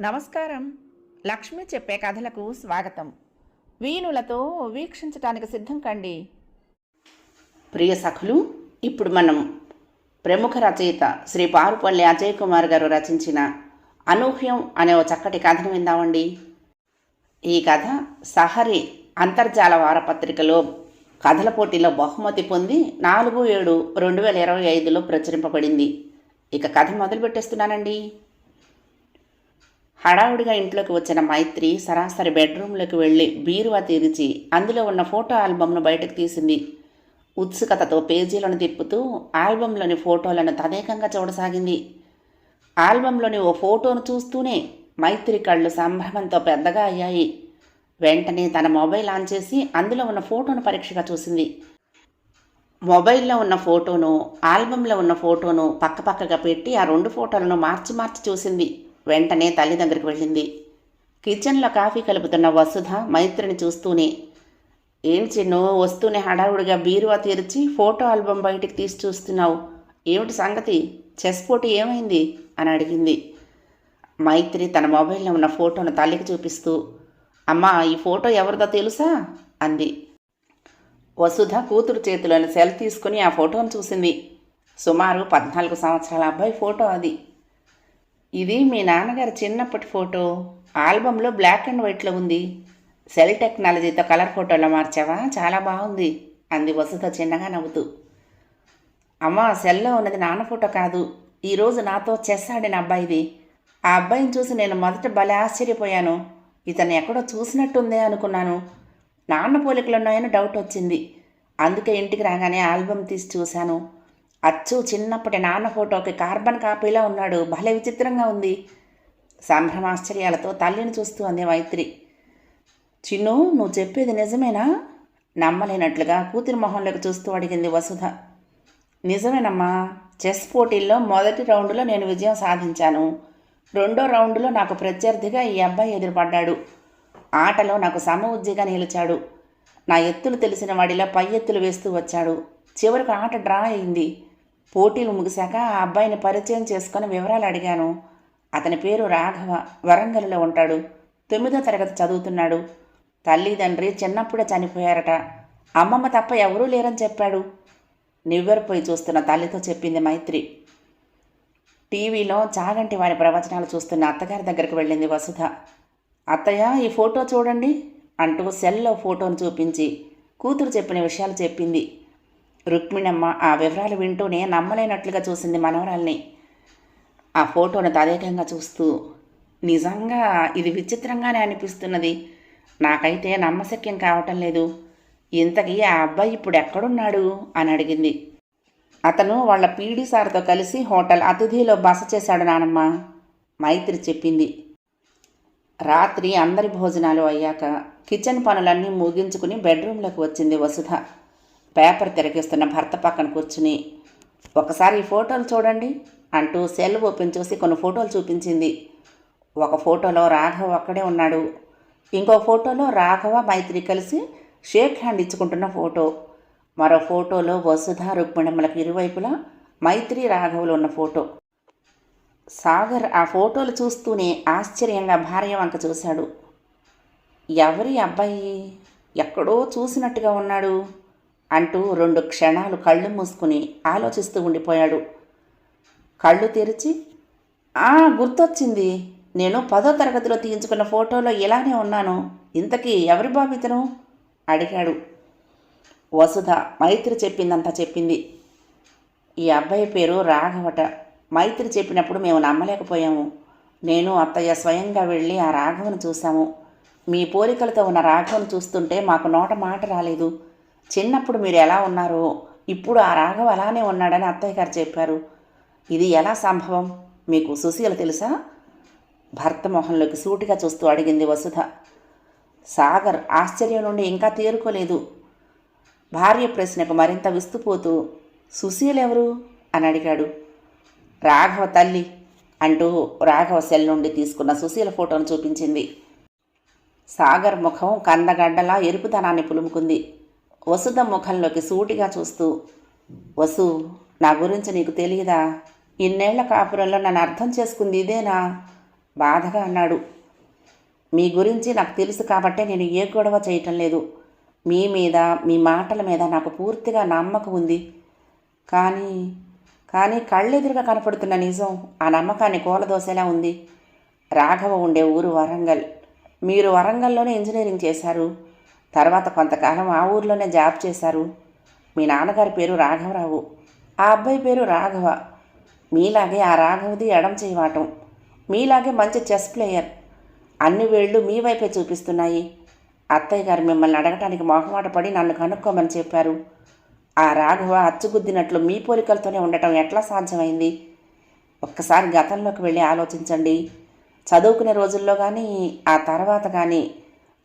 నమస్కారం. లక్ష్మి చెప్పే కథలకు స్వాగతం. వీణులతో వీక్షించటానికి సిద్ధం కండి. ప్రియ సఖులు ఇప్పుడు మనం ప్రముఖ రచయిత శ్రీ పారుపల్లి అజయ్ కుమార్ గారు రచించిన అనూహ్యం అనే ఓ చక్కటి కథను విందామండి. ఈ కథ సహరి అంతర్జాల వారపత్రికలో కథల పోటీలో బహుమతి పొంది నాలుగు ఏడు రెండు వేల ఇరవై ఐదులో ప్రచురింపబడింది. ఇక కథ మొదలుపెట్టేస్తున్నానండి హడావుడిగా ఇంట్లోకి వచ్చిన మైత్రి సరాసరి బెడ్రూమ్లోకి వెళ్ళి బీరువా తెరిచి అందులో ఉన్న ఫోటో ఆల్బమ్ను బయటకు తీసింది. ఉత్సుకతతో పేజీలను తిప్పుతూ ఆల్బంలోని ఫోటోలను తదేకంగా చూడసాగింది. ఆల్బంలోని ఓ ఫోటోను చూస్తూనే మైత్రి కళ్ళు సంభ్రమంతో పెద్దగా అయ్యాయి. వెంటనే తన మొబైల్ ఆన్ చేసి అందులో ఉన్న ఫోటోను పరీక్షగా చూసింది. మొబైల్లో ఉన్న ఫోటోను ఆల్బంలో ఉన్న ఫోటోను పక్కపక్కగా పెట్టి ఆ రెండు ఫోటోలను మార్చి మార్చి చూసింది. వెంటనే తల్లి దగ్గరికి వెళ్ళింది. కిచెన్లో కాఫీ కలుపుతున్న వసుధ మైత్రిని చూస్తూనే ఏం చిన్ను వస్తూనే హడావుడిగా బీరువా తెరిచి ఫోటో ఆల్బమ్ బయటికి తీసి చూస్తున్నావు. ఏమిటి సంగతి? చెస్ పోటీ ఏమైంది? అని అడిగింది. మైత్రి తన మొబైల్లో ఉన్న ఫోటోను తల్లికి చూపిస్తూ అమ్మా ఈ ఫోటో ఎవరిదో తెలుసా? అంది. వసుధ కూతురు చేతిలోని సెల్ తీసుకుని ఆ ఫోటోను చూసింది. సుమారు పద్నాలుగు సంవత్సరాల అబ్బాయి ఫోటో అది. ఇది మీ నాన్నగారి చిన్నప్పటి ఫోటో. ఆల్బంలో బ్లాక్ అండ్ వైట్లో ఉంది. సెల్ టెక్నాలజీతో కలర్ ఫోటోలో మార్చావా? చాలా బాగుంది అంది వసుధ చిన్నగా నవ్వుతూ. అమ్మ సెల్లో ఉన్నది నాన్న ఫోటో కాదు. ఈరోజు నాతో చెస్ ఆడిన అబ్బాయిది. ఆ అబ్బాయిని చూసి నేను మొదట భలే ఆశ్చర్యపోయాను. ఇతను ఎక్కడో చూసినట్టుందే అనుకున్నాను. నాన్న పోలికలు ఉన్నాయని డౌట్ వచ్చింది. అందుకే ఇంటికి రాగానే ఆల్బమ్ తీసి చూశాను. అచ్చు చిన్నప్పటి నాన్న ఫోటోకి కార్బన్ కాపీలా ఉన్నాడు. భలే విచిత్రంగా ఉంది. సంభ్రమాశ్చర్యాలతో తల్లిని చూస్తూ అంది మైత్రి. చిన్ను నువ్వు చెప్పేది నిజమేనా? నమ్మలేనట్లుగా కూతురి మొహంలోకి చూస్తూ అడిగింది వసుధ. నిజమేనమ్మా చెస్ పోటీల్లో మొదటి రౌండ్లో నేను విజయం సాధించాను. రెండో రౌండ్లో నాకు ప్రత్యర్థిగా ఈ అబ్బాయి ఎదురుపడ్డాడు. ఆటలో నాకు సమఉజ్జిగా నిలిచాడు. నా ఎత్తులు తెలిసిన వాడిలా పై ఎత్తులు వేస్తూ వచ్చాడు. చివరికి ఆట డ్రా అయింది. పోటీలు ముగిశాక ఆ అబ్బాయిని పరిచయం చేసుకుని వివరాలు అడిగాను. అతని పేరు రాఘవ. వరంగల్లో ఉంటాడు. తొమ్మిదో తరగతి చదువుతున్నాడు. తల్లిదండ్రి చిన్నప్పుడే చనిపోయారట. అమ్మమ్మ తప్ప ఎవరూ లేరని చెప్పాడు. నివ్వెరపోయి చూస్తున్న తల్లితో చెప్పింది మైత్రి. టీవీలో చాగంటి వారి ప్రవచనాలు చూస్తున్న అత్తగారి దగ్గరికి వెళ్ళింది వసుధ. అత్తయ్య ఈ ఫోటో చూడండి అంటూ సెల్లో ఫోటోను చూపించి కూతురు చెప్పిన విషయాలు చెప్పింది. రుక్మిణమ్మ ఆ వివరాలు వింటూనే నమ్మలేనట్లుగా చూసింది మనవరాల్ని. ఆ ఫోటోను తదేకంగా చూస్తూ నిజంగా ఇది విచిత్రంగానే అనిపిస్తున్నది. నాకైతే నమ్మశక్యం కావటం లేదు. ఇంతకీ ఆ అబ్బాయి ఇప్పుడు ఎక్కడున్నాడు? అని అడిగింది. అతను వాళ్ళ పీడీ సార్తో కలిసి హోటల్ అతిథిలో బస చేశాడు నానమ్మ. మైత్రి చెప్పింది. రాత్రి అందరి భోజనాలు అయ్యాక కిచెన్ పనులన్నీ ముగించుకుని బెడ్రూమ్లోకి వచ్చింది వసుధ. పేపర్ తిరగిస్తున్న భర్త పక్కన కూర్చుని ఒకసారి ఈ ఫోటోలు చూడండి అంటూ సెల్ ఓపెన్ చూసి కొన్ని ఫోటోలు చూపించింది. ఒక ఫోటోలో రాఘవ ఒక్కడే ఉన్నాడు. ఇంకో ఫోటోలో రాఘవ మైత్రి కలిసి షేక్ హ్యాండ్ ఇచ్చుకుంటున్న ఫోటో. మరో ఫోటోలో వసుధ రుక్మిణమ్మలకు ఇరువైపులా మైత్రి రాఘవులు ఉన్న ఫోటో. సాగర్ ఆ ఫోటోలు చూస్తూనే ఆశ్చర్యంగా భార్య వంక చూశాడు. ఎవరి అబ్బాయి? ఎక్కడో చూసినట్టుగా ఉన్నాడు అంటూ రెండు క్షణాలు కళ్ళు మూసుకుని ఆలోచిస్తూ ఉండిపోయాడు. కళ్ళు తెరిచి ఆ గుర్తొచ్చింది. నేను పదో తరగతిలో తీయించుకున్న ఫోటోలో ఇలానే ఉన్నాను. ఇంతకీ ఎవరి బాబు ఇతను? అడిగాడు. వసుధ మైత్రి చెప్పిందంతా చెప్పింది. ఈ అబ్బాయి పేరు రాఘవట. మైత్రి చెప్పినప్పుడు మేము నమ్మలేకపోయాము. నేను అత్తయ్య స్వయంగా వెళ్ళి ఆ రాఘవను చూశాము. మీ పోలికలతో ఉన్న రాఘవను చూస్తుంటే మాకు నోట మాట రాలేదు. చిన్నప్పుడు మీరు ఎలా ఉన్నారో ఇప్పుడు ఆ రాఘవ అలానే ఉన్నాడని అత్తయ్య గారు చెప్పారు. ఇది ఎలా సంభవం? మీకు సుశీల తెలుసా? భర్త మొహంలోకి సూటిగా చూస్తూ అడిగింది వసుధ. సాగర్ ఆశ్చర్యం నుండి ఇంకా తేరుకోలేదు. భార్య ప్రశ్నకు మరింత విస్తుపోతూ సుశీలెవరు? అని అడిగాడు. రాఘవ తల్లి అంటూ రాఘవ సెల్ నుండి తీసుకున్న సుశీల ఫోటోను చూపించింది. సాగర్ ముఖం కందగడ్డలా ఎరుపుతనాన్ని పులుముకుంది. వసుధ ముఖంలోకి సూటిగా చూస్తూ వసు నా గురించి నీకు తెలియదా ఇన్నేళ్ళ కాపురంలో నన్ను అర్థం చేసుకుంది ఇదేనా? బాధగా అన్నాడు. మీ గురించి నాకు తెలుసు కాబట్టే నేను ఏ గొడవ చేయటం లేదు. మీ మీద మీ మాటల మీద నాకు పూర్తిగా నమ్మకం ఉంది. కానీ కానీ కళ్ళెదురుగా కనపడుతున్న నిజం ఆ నమ్మకాన్ని కూలదోసేలా ఉంది. రాఘవ ఉండే ఊరు వరంగల్. మీరు వరంగల్లోనే ఇంజనీరింగ్ చేశారు. తర్వాత కొంతకాలం ఆ ఊర్లోనే జాబ్ చేశారు. మీ నాన్నగారి పేరు రాఘవరావు. ఆ అబ్బాయి పేరు రాఘవ. మీలాగే ఆ రాఘవది ఎడం చేయవాటం మీలాగే మంచి చెస్ ప్లేయర్. అన్ని వేళ్ళు మీ వైపే చూపిస్తున్నాయి. అత్తయ్య గారు మిమ్మల్ని అడగటానికి మొహమాట పడి నన్ను కనుక్కోమని చెప్పారు. ఆ రాఘవ అచ్చుగుద్దినట్లు మీ పోలికలతోనే ఉండటం ఎట్లా సాధ్యమైంది? ఒక్కసారి గతంలోకి వెళ్ళి ఆలోచించండి. చదువుకునే రోజుల్లో కానీ ఆ తర్వాత కానీ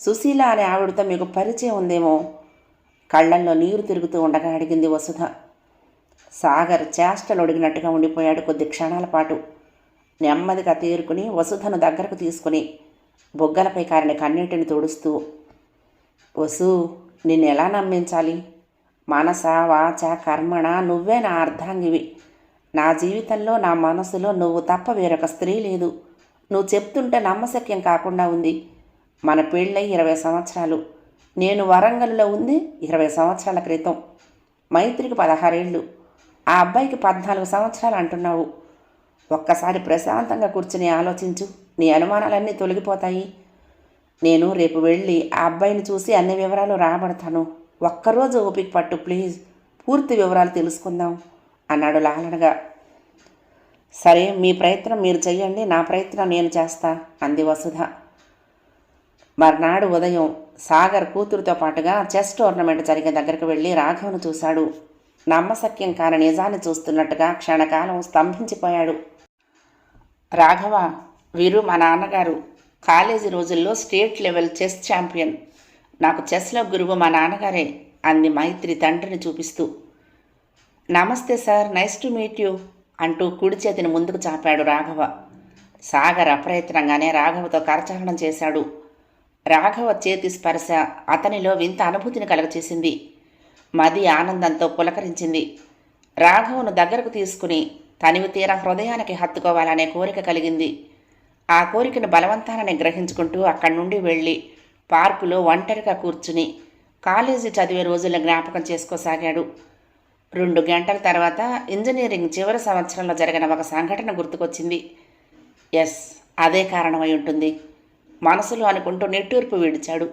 సుశీల అనే ఆవిడతో మీకు పరిచయం ఉందేమో? కళ్ళల్లో నీరు తిరుగుతూ ఉండగా అడిగింది వసుధ. సాగర్ చేష్టలు ఒడిగినట్టుగా ఉండిపోయాడు కొద్ది క్షణాల పాటు. నెమ్మదిగా తేరుకుని వసుధను దగ్గరకు తీసుకుని బొగ్గలపై కారిన కన్నీటిని తుడుస్తూ వసు నిన్ను ఎలా నమ్మించాలి? మనస వాచ కర్మణ నువ్వే నా అర్ధాంగివి. నా జీవితంలో నా మనసులో నువ్వు తప్ప వేరొక స్త్రీ లేదు. నువ్వు చెప్తుంటే నమ్మశక్యం కాకుండా ఉంది. మన పెళ్ళై ఇరవై సంవత్సరాలు. నేను వరంగల్లో ఉంది ఇరవై సంవత్సరాల క్రితం. మైత్రికి పదహారేళ్ళు. ఆ అబ్బాయికి పద్నాలుగు సంవత్సరాలు అంటున్నావు. ఒక్కసారి ప్రశాంతంగా కూర్చుని ఆలోచించు. నీ అనుమానాలన్నీ తొలగిపోతాయి. నేను రేపు వెళ్ళి ఆ అబ్బాయిని చూసి అన్ని వివరాలు రాబడతాను. ఒక్కరోజు ఓపిక పట్టు ప్లీజ్. పూర్తి వివరాలు తెలుసుకుందాం అన్నాడు లాలనగా. సరే మీ ప్రయత్నం మీరు చెయ్యండి నా ప్రయత్నం నేను చేస్తా అంది వసుధ. మర్నాడు ఉదయం సాగర్ కూతురుతో పాటుగా చెస్ టోర్నమెంట్ జరిగే దగ్గరకు వెళ్ళి రాఘవను చూశాడు. నమ్మశక్యం కాని నిజాన్ని చూస్తున్నట్టుగా క్షణకాలం స్తంభించిపోయాడు. రాఘవ వీరు మా నాన్నగారు. కాలేజీ రోజుల్లో స్టేట్ లెవెల్ చెస్ ఛాంపియన్. నాకు చెస్లో గురువు మా నాన్నగారే అంది మైత్రి తండ్రిని చూపిస్తూ. నమస్తే sir nice to meet you అంటూ కుడి చేతిని ముందుకు చాపాడు రాఘవ. సాగర్ అప్రయత్నంగానే రాఘవతో కరచాలనం చేశాడు. రాఘవ చేతి స్పర్శ అతనిలో వింత అనుభూతిని కలగచేసింది. మది ఆనందంతో పులకరించింది. రాఘవను దగ్గరకు తీసుకుని తనివి తీర హృదయానికి హత్తుకోవాలనే కోరిక కలిగింది. ఆ కోరికను బలవంతానని గ్రహించుకుంటూ అక్కడి నుండి వెళ్ళి పార్కులో ఒంటరిగా కూర్చుని కాలేజీ చదివే రోజుల జ్ఞాపకం చేసుకోసాగాడు. రెండు గంటల తర్వాత ఇంజనీరింగ్ చివరి సంవత్సరంలో జరిగిన ఒక సంఘటన గుర్తుకొచ్చింది. ఎస్ అదే కారణమై ఉంటుంది. మనసులో అనుకుంటూ నిట్టూర్పు విడిచాడు.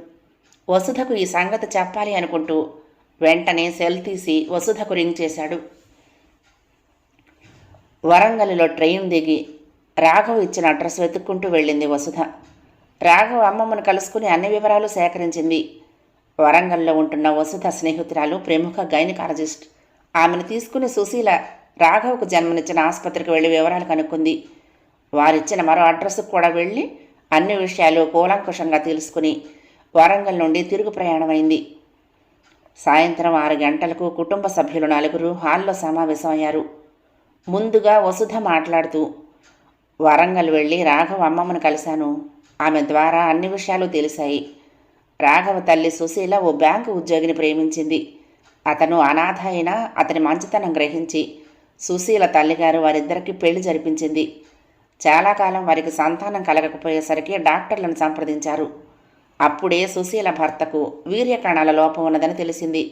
వసుధకు ఈ సంగతి చెప్పాలి అనుకుంటూ వెంటనే సెల్ తీసి వసుధకు రింగ్ చేశాడు. వరంగల్లో ట్రైన్ దిగి రాఘవ్ ఇచ్చిన అడ్రస్ వెతుక్కుంటూ వెళ్ళింది వసుధ. రాఘవ్ అమ్మమ్మను కలుసుకుని అన్ని వివరాలు సేకరించింది. వరంగల్లో ఉంటున్న వసుధ స్నేహితురాలు ప్రముఖ గైనకాలజిస్ట్. ఆమెను తీసుకుని సుశీల రాఘవ్కు జన్మనిచ్చిన ఆసుపత్రికి వెళ్ళి వివరాలు కనుక్కుంది. వారిచ్చిన మరో అడ్రస్కు కూడా వెళ్ళి అన్ని విషయాలు కూలంకుషంగా తెలుసుకుని వరంగల్ నుండి తిరుగు ప్రయాణమైంది. సాయంత్రం ఆరు గంటలకు కుటుంబ సభ్యులు నలుగురు హాల్లో సమావేశమయ్యారు. ముందుగా వసుధ మాట్లాడుతూ వరంగల్ వెళ్ళి రాఘవ అమ్మమ్మను కలిశాను. ఆమె ద్వారా అన్ని విషయాలు తెలిసాయి రాఘవ తల్లి సుశీల ఓ బ్యాంకు ఉద్యోగిని ప్రేమించింది. అతను అనాథ అయినా అతని మంచితనం గ్రహించి సుశీల తల్లిగారు వారిద్దరికీ పెళ్ళి జరిపించింది. చాలా కాలం వారికి సంతానం కలగకపోయేసరికి డాక్టర్లను సంప్రదించారు. అప్పుడే సుశీల భర్తకు వీర్యకణాల లోపం ఉన్నదని తెలిసింది.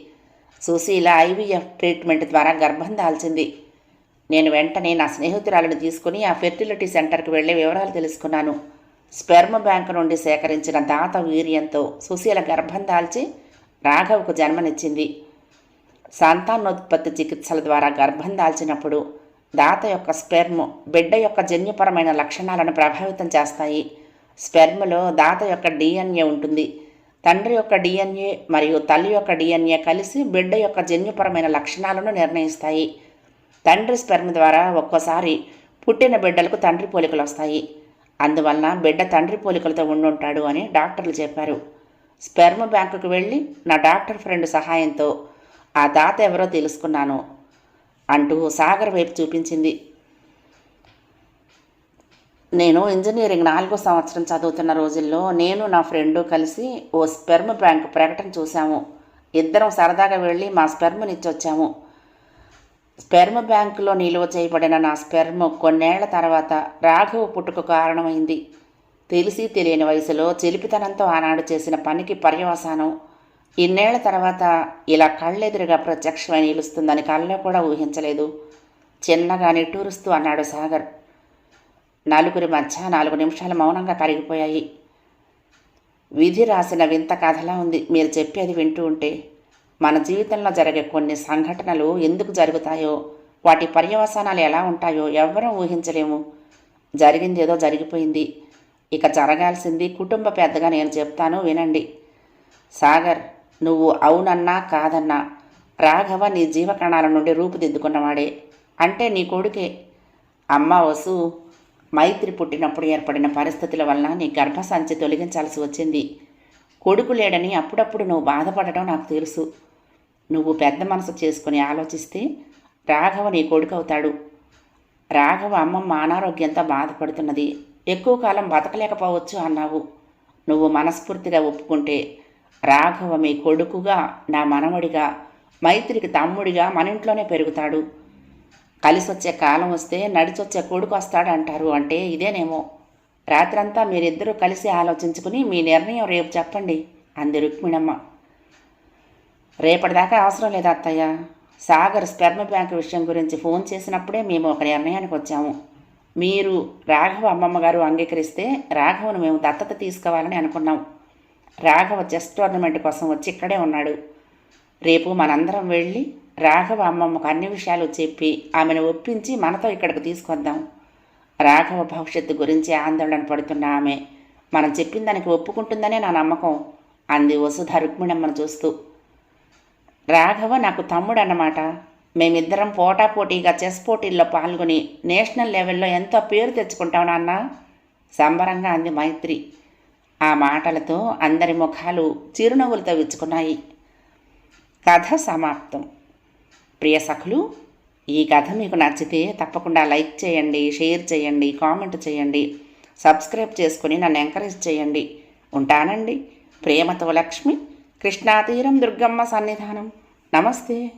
సుశీల ఐవీఎఫ్ ట్రీట్మెంట్ ద్వారా గర్భం దాల్చింది. నేను వెంటనే నా స్నేహితురాలను తీసుకుని ఆ ఫెర్టిలిటీ సెంటర్కి వెళ్ళి వివరాలు తెలుసుకున్నాను. స్పెర్మ్ బ్యాంకు నుండి సేకరించిన దాత వీర్యంతో సుశీల గర్భం దాల్చి రాఘవ్కు జన్మనిచ్చింది. సంతానోత్పత్తి చికిత్సల ద్వారా గర్భం దాల్చినప్పుడు దాత యొక్క స్పెర్మ్ బిడ్డ యొక్క జన్యుపరమైన లక్షణాలను ప్రభావితం చేస్తాయి. స్పెర్మ్లో దాత యొక్క డిఎన్ఏ ఉంటుంది. తండ్రి యొక్క డిఎన్ఏ మరియు తల్లి యొక్క డిఎన్ఏ కలిసి బిడ్డ యొక్క జన్యుపరమైన లక్షణాలను నిర్ణయిస్తాయి. తండ్రి స్పెర్మ్ ద్వారా ఒక్కోసారి పుట్టిన బిడ్డలకు తండ్రి పోలికలు వస్తాయి. అందువలన బిడ్డ తండ్రి పోలికలతో ఉండుంటాడు అని డాక్టర్లు చెప్పారు. స్పెర్మ్ బ్యాంకుకు వెళ్ళి నా డాక్టర్ ఫ్రెండ్ సహాయంతో ఆ తాత ఎవరో తెలుసుకున్నాను అంటూ సాగర్ వైపు చూపించింది. నేను ఇంజనీరింగ్ నాలుగో సంవత్సరం చదువుతున్న రోజుల్లో నేను నా ఫ్రెండు కలిసి ఓ స్పెర్మ్ బ్యాంక్ ప్రకటన చూసాము ఇద్దరం సరదాగా వెళ్ళి మా స్పెర్మ్ని ఇచ్చొచ్చాము స్పెర్మ్ బ్యాంకులో నిలువ చేయబడిన నా స్పెర్మ్ కొన్నేళ్ళ తర్వాత రాఘవ పుట్టుకు కారణమైంది. తెలిసి తెలియని వయసులో చెలిపితనంతో ఆనాడు చేసిన పనికి పర్యవసానం. ఇన్నేళ్ళ తర్వాత ఇలా కళ్ళెదురుగా ప్రత్యక్షమై నిలుస్తుందని కళ్ళలో కూడా ఊహించలేదు. చిన్నగా నిట్టూరుస్తూ అన్నాడు సాగర్. నలుగురి మధ్య నాలుగు నిమిషాలు మౌనంగా కరిగిపోయాయి. విధి రాసిన వింత కథలా ఉంది. మీరు చెప్పేది వింటూ ఉంటే మన జీవితంలో జరిగే కొన్ని సంఘటనలు ఎందుకు జరుగుతాయో వాటి పర్యవసానాలు ఎలా ఉంటాయో ఎవ్వరూ ఊహించలేము. జరిగింది ఏదో జరిగిపోయింది. ఇక జరగాల్సింది కుటుంబ పెద్దగా నేను చెప్తాను వినండి. సాగర్ నువ్వు అవునన్నా కాదన్నా రాఘవ నీ జీవకణాల నుండి రూపుదిద్దుకున్నవాడే. అంటే నీ కొడుకే. అమ్మ వసు మైత్రి పుట్టినప్పుడు ఏర్పడిన పరిస్థితుల వలన నీ గర్భసంచి తొలగించాల్సి వచ్చింది. కొడుకు లేడని అప్పుడప్పుడు నువ్వు బాధపడటం నాకు తెలుసు. నువ్వు పెద్ద మనసు చేసుకుని ఆలోచిస్తే రాఘవ నీ కొడుకు అవుతాడు రాఘవ అమ్మమ్మ అనారోగ్యంతో బాధపడుతున్నది. ఎక్కువ కాలం బతకలేకపోవచ్చు అన్నావు. నువ్వు మనస్ఫూర్తిగా ఒప్పుకుంటే రాఘవ మీ కొడుకుగా నా మనవడిగా మైత్రికి తమ్ముడిగా మన ఇంట్లోనే పెరుగుతాడు. కలిసొచ్చే కాలం వస్తే నడిచొచ్చే కొడుకు వస్తాడు అంటారు అంటే ఇదేనేమో. రాత్రంతా మీరిద్దరూ కలిసి ఆలోచించుకుని మీ నిర్ణయం రేపు చెప్పండి అంది రుక్మిణమ్మ. రేపటిదాకా అవసరం లేదు అత్తయ్య? సాగర్ స్పెర్మ్ బ్యాంక్ విషయం గురించి ఫోన్ చేసినప్పుడే మేము ఒక నిర్ణయానికి వచ్చాము. మీరు రాఘవ అమ్మమ్మ గారు అంగీకరిస్తే రాఘవను మేము దత్తత తీసుకోవాలని అనుకున్నాం. రాఘవ చెస్ టోర్నమెంట్ కోసం వచ్చి ఇక్కడే ఉన్నాడు. రేపు మనందరం వెళ్ళి రాఘవ అమ్మమ్మకు అన్ని విషయాలు చెప్పి ఆమెను ఒప్పించి మనతో ఇక్కడికి తీసుకొద్దాం. రాఘవ భవిష్యత్తు గురించి ఆందోళన పడుతున్న ఆమె. మనం చెప్పిన దానికి ఒప్పుకుంటుందనే నా నమ్మకం. అంది వసుధ రుక్మిణమ్మను చూస్తూ. రాఘవ నాకు తమ్ముడు అన్నమాట మేమిద్దరం పోటాపోటీగా చెస్ పోటీల్లో పాల్గొని నేషనల్ లెవెల్లో ఎంతో పేరు తెచ్చుకుంటాం నాన్న సంబరంగా అంది మైత్రి. ఆ మాటలతో అందరి ముఖాలు చిరునవ్వులతో విచ్చుకున్నాయి. కథ సమాప్తం. ప్రియ సఖులు ఈ కథ మీకు నచ్చితే తప్పకుండా లైక్ చేయండి షేర్ చేయండి కామెంట్ చేయండి సబ్స్క్రైబ్ చేసుకుని నన్ను ఎంకరేజ్ చేయండి. ఉంటానండి ప్రేమతో లక్ష్మి కృష్ణాతీరం దుర్గమ్మ సన్నిధానం. నమస్తే.